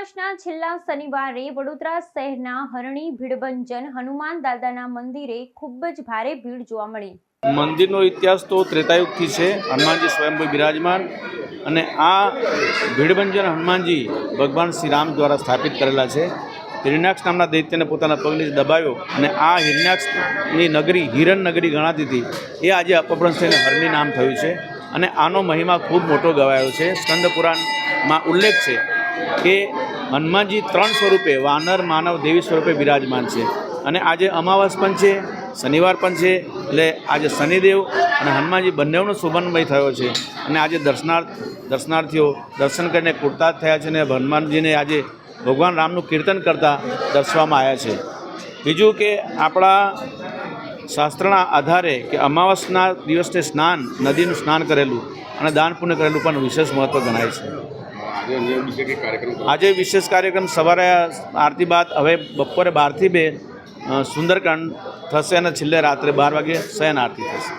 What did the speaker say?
મહિનાના છેલ્લા શનિવારે વડોદરા શહેરના હરણી ભીડભંજન હનુમાન દાદાના મંદિરે ખૂબ જ ભારે ભીડ જોવા મળી. મંદિરનો ઇતિહાસ તો ત્રેતાયુગથી છે, હનુમાનજી સ્વયંભૂ બિરાજમાન અને આ ભીડભંજન હનુમાનજી ભગવાન શ્રી રામ દ્વારા સ્થાપિત કરેલા છે. હિરણ્યાક્ષ નામના દૈત્યને પોતાના પગને દબાવ્યો અને આ હિરણ્યાક્ષની નગરી, હિરણ નગરી ગણાતી હતી. એ આજે અપભ્રંશ થઈને હરણી નામ થયું છે અને આનો મહિમા ખૂબ મોટો ગવાયો છે. સ્કંદ પુરાણમાં ઉલ્લેખ છે કે હનુમાનજી ત્રણ સ્વરૂપે, વાનર, માનવ, દેવી સ્વરૂપે બિરાજમાન છે. અને આજે અમાવાસ પણ છે, શનિવાર પણ છે, એટલે આજે શનિદેવ અને હનુમાનજી બંનેનો શુભનમય થયો છે. અને આજે દર્શનાર્થ દર્શનાર્થીઓ દર્શન કરીને કુર્તા થયા છે અને હનુમાનજીને આજે ભગવાન રામનું કીર્તન કરતા દર્શવામાં આવ્યા છે. બીજું કે આપણા શાસ્ત્રના આધારે કે અમાવાસના દિવસે સ્નાન, નદીનું સ્નાન કરેલું અને દાન પુણ્ય કરેલું પણ વિશેષ મહત્ત્વ ગણાય છે. આજે વિશેષ કાર્યક્રમ સવારે આરતી બાદ, હવે બપોરે બારથી બે સુંદરકાંડ થશે અને છેલ્લે રાત્રે બાર વાગે શયન આરતી થશે.